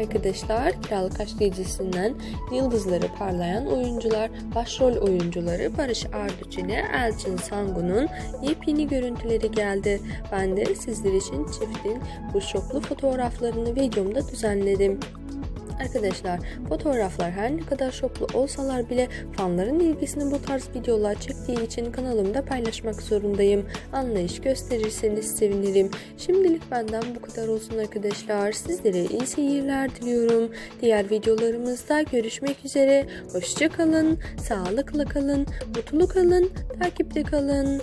Arkadaşlar Kiralık Aşk dizisinden yıldızları parlayan oyuncular, başrol oyuncuları Barış Arduç ile Elçin Sangun'un yepyeni görüntüleri geldi. Ben de sizler için çiftin bu şoklu fotoğraflarını videomda düzenledim. Arkadaşlar fotoğraflar her ne kadar şoklu olsalar bile fanların ilgisini bu tarz videolar çektiği için kanalımda paylaşmak zorundayım. Anlayış gösterirseniz sevinirim. Şimdilik benden bu kadar olsun arkadaşlar. Sizlere iyi seyirler diliyorum. Diğer videolarımızda görüşmek üzere. Hoşça kalın, sağlıkla kalın, mutlu kalın, takipte kalın.